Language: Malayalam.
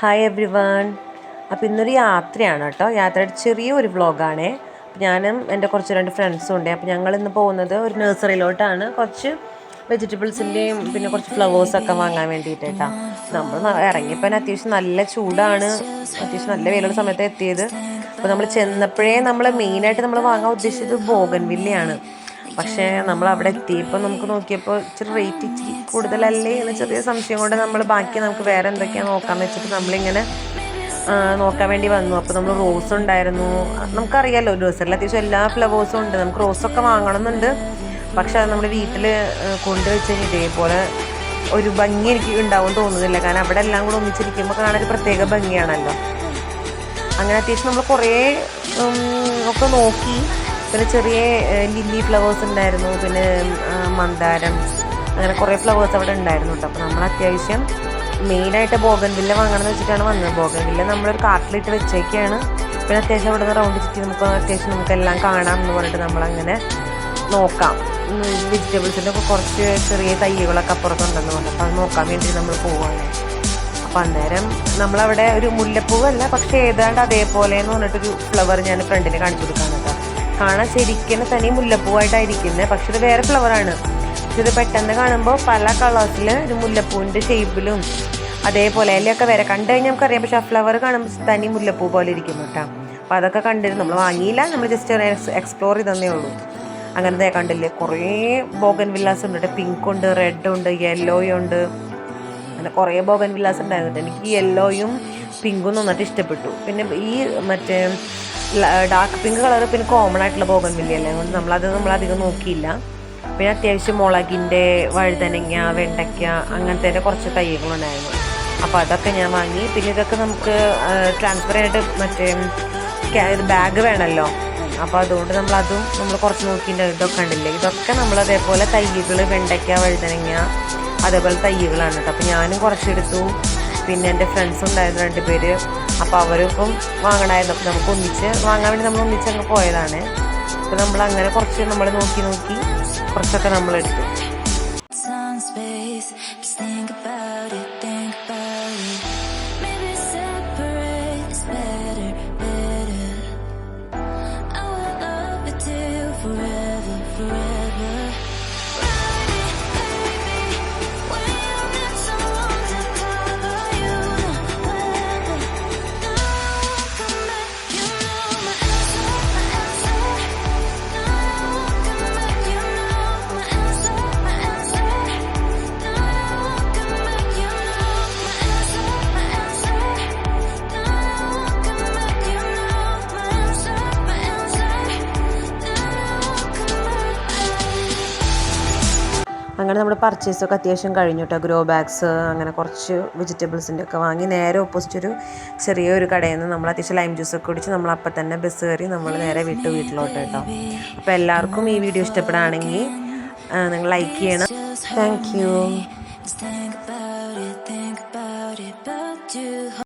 ഹായ് എവ്രി വൺ അപ്പോൾ ഇന്നൊരു യാത്രയാണ് കേട്ടോ. യാത്രയുടെ ചെറിയൊരു വ്ളോഗാണേ ഞാനും എന്റെ കുറച്ച് രണ്ട് ഫ്രണ്ട്സും ഉണ്ട്. അപ്പോൾ ഞങ്ങൾ ഇന്ന് പോകുന്നത് ഒരു നഴ്സറിയിലോട്ടാണ് കുറച്ച് വെജിറ്റബിൾസിന്റെയും പിന്നെ കുറച്ച് ഫ്ലവേഴ്സൊക്കെ വാങ്ങാൻ വേണ്ടിയിട്ട് നമ്മൾ ഇറങ്ങിയപ്പോൾ അത്യാവശ്യം നല്ല ചൂടാണ്. അത്യാവശ്യം നല്ല വെയിലുള്ള സമയത്ത് എത്തിയത്. അപ്പോൾ നമ്മൾ ചെന്നപ്പോഴേ നമ്മൾ മെയിനായിട്ട് നമ്മൾ വാങ്ങാൻ ഉദ്ദേശിച്ചത് ബോഗൻവില്ലയാണ്. പക്ഷേ നമ്മൾ അവിടെ എത്തിയപ്പോൾ നമുക്ക് നോക്കിയപ്പോൾ ഇച്ചിരി റേറ്റ് ഇച്ചിരി കൂടുതലല്ലേ എന്ന് ചെറിയ സംശയം കൊണ്ട് നമ്മൾ ബാക്കി നമുക്ക് വേറെ എന്തൊക്കെയാണ് നോക്കാമെന്ന് വെച്ചിട്ട് നമ്മളിങ്ങനെ നോക്കാൻ വേണ്ടി വന്നു. അപ്പോൾ നമ്മൾ റോസ് ഉണ്ടായിരുന്നു. നമുക്കറിയാമല്ലോ റോസറിൽ അത്യാവശ്യം എല്ലാ ഫ്ലവേഴ്സും ഉണ്ട്. നമുക്ക് റോസൊക്കെ വാങ്ങണമെന്നുണ്ട്. പക്ഷെ അത് നമ്മൾ വീട്ടിൽ കൊണ്ടുവച്ച് ഇതേപോലെ ഒരു ഭംഗി എനിക്ക് ഉണ്ടാവും തോന്നുന്നില്ല. കാരണം അവിടെ എല്ലാം കൂടെ ഒന്നിച്ചിരിക്കുമ്പോൾ കാണാൻ ഒരു പ്രത്യേക ഭംഗിയാണല്ലോ. അങ്ങനെ അത്യാവശ്യം നമ്മൾ കുറേ ഒക്കെ നോക്കി. പിന്നെ ചെറിയ ലില്ലി ഫ്ലവേഴ്സ് ഉണ്ടായിരുന്നു. പിന്നെ മന്ദാരം. അങ്ങനെ കുറേ ഫ്ലവേഴ്സ് അവിടെ ഉണ്ടായിരുന്നു കേട്ടോ അപ്പോൾ നമ്മൾ അത്യാവശ്യം മെയിനായിട്ട് ബോഗൻവില്ല വാങ്ങണമെന്ന് വെച്ചിട്ടാണ് വന്നത്. ബോഗൻവില്ല നമ്മളൊരു കാർട്ടിലിട്ട് വെച്ചേക്കാണ്. പിന്നെ അത്യാവശ്യം അവിടെ നിന്ന് റൗണ്ട് ചുറ്റി നമുക്ക് അത്യാവശ്യം നമുക്ക് എല്ലാം കാണാം എന്ന് പറഞ്ഞിട്ട് നമ്മളങ്ങനെ നോക്കാം. വെജിറ്റബിൾസിന്റെ ഒക്കെ കുറച്ച് ചെറിയ തൈകളൊക്കെ അപ്പുറത്തുണ്ടെന്ന് പറഞ്ഞു. അപ്പോൾ അത് നോക്കാൻ വേണ്ടി നമ്മൾ പോവാണ്. അപ്പോൾ അന്നേരം നമ്മളവിടെ ഒരു മുല്ലപ്പൂവല്ല പക്ഷേ ഏതാണ്ട് അതേപോലെ എന്ന് പറഞ്ഞിട്ടൊരു ഫ്ലവർ ഞാൻ ഫ്രണ്ടിന് കാണിച്ചു കൊടുക്കാൻ കേട്ടോ കാണാൻ ശരിക്കും തനി മുല്ലപ്പൂവായിട്ടായിരിക്കുന്നത് പക്ഷെ ഇത് വേറെ ഫ്ലവറാണ് പക്ഷെ ഇത് പെട്ടെന്ന് കാണുമ്പോൾ പല കളേഴ്സിൽ ഒരു മുല്ലപ്പൂവിന്റെ ഷേപ്പിലും അതേപോലെ അതിലൊക്കെ വരെ. കണ്ടു കഴിഞ്ഞാൽ നമുക്കറിയാം. പക്ഷെ ആ ഫ്ലവർ കാണുമ്പോൾ തനി മുല്ലപ്പൂ പോലെ ഇരിക്കുന്നു കേട്ടോ. അപ്പോൾ അതൊക്കെ കണ്ടിരുന്നു. നമ്മൾ വാങ്ങിയില്ല. നമ്മൾ ജസ്റ്റ് എക്സ്പ്ലോർ ചെയ്തതന്നേ ഉള്ളൂ. അങ്ങനത്തെ കണ്ടില്ലേ? കുറേ ബോഗൻ വില്ലാസ് ഉണ്ട് പിങ്ക് ഉണ്ട് റെഡ് ഉണ്ട് യെല്ലോയും ഉണ്ട്. അങ്ങനെ കുറേ ബോഗൻ വില്ലാസ് ഉണ്ടായിരുന്നു. എനിക്ക് യെല്ലോയും പിങ്കും നന്നായിട്ട് ഇഷ്ടപ്പെട്ടു. പിന്നെ ഈ മറ്റേ ഡാർക്ക് പിങ്ക് കളർ പിന്നെ കോമൺ ആയിട്ടുള്ള ബോഗൻ വില്ലയല്ലേ അതുകൊണ്ട് നമ്മളത് നമ്മളധികം നോക്കിയില്ല. പിന്നെ അത്യാവശ്യം മുളകിന്റെ വഴുതനങ്ങ വെണ്ടയ്ക്ക അങ്ങനത്തെ കുറച്ച് തൈകളുണ്ടായിരുന്നു അപ്പോൾ അതൊക്കെ ഞാൻ വാങ്ങി. പിന്നെ ഇതൊക്കെ നമുക്ക് ട്രാൻസ്ഫർ ആയിട്ട് മറ്റേ ബാഗ് വേണമല്ലോ അപ്പോൾ അതുകൊണ്ട് നമ്മൾ അതും നമ്മൾ കുറച്ച് നോക്കിയിട്ട് ഇതൊക്കെ ഉണ്ടല്ലേ ഇതൊക്കെ നമ്മൾ അതേപോലെ തൈകൾ വെണ്ടയ്ക്ക വഴുതനങ്ങ അതേപോലെ തൈകളാണ് കേട്ടോ. അപ്പോൾ ഞാനും കുറച്ചെടുത്തു പിന്നെ എന്റെ ഫ്രണ്ട്സ് ഉണ്ടായിരുന്നു രണ്ട് പേര്. അപ്പോൾ അവരിപ്പം വാങ്ങണമായിരുന്നു. അപ്പോൾ നമുക്ക് ഒന്നിച്ച് വാങ്ങാൻ വേണ്ടി നമ്മൾ ഒന്നിച്ച് അങ്ങ് പോയതാണ്. അപ്പോൾ നമ്മൾ അങ്ങനെ കുറച്ച് നമ്മൾ നോക്കി നോക്കി കുറച്ചൊക്കെ നമ്മൾ അങ്ങനെ നമ്മുടെ പർച്ചേസൊക്കെ അത്യാവശ്യം കഴിഞ്ഞു കേട്ടോ ഗ്രോ ബാഗ്സ് അങ്ങനെ കുറച്ച് വെജിറ്റബിൾസിന്റെ ഒക്കെ വാങ്ങി. നേരെ ഓപ്പോസിറ്റ് ഒരു ചെറിയൊരു കടയിൽ നിന്ന് നമ്മൾ അത്യാവശ്യം ലൈം ജ്യൂസ് ഒക്കെ കുടിച്ച് നമ്മൾ അപ്പം തന്നെ ബസ് കയറി നമ്മൾ നേരെ വിട്ടു വീട്ടിലോട്ട് കേട്ടോ അപ്പോൾ എല്ലാവർക്കും ഈ വീഡിയോ ഇഷ്ടപ്പെടുകയാണെങ്കിൽ നിങ്ങൾ ലൈക്ക് ചെയ്യണം. താങ്ക്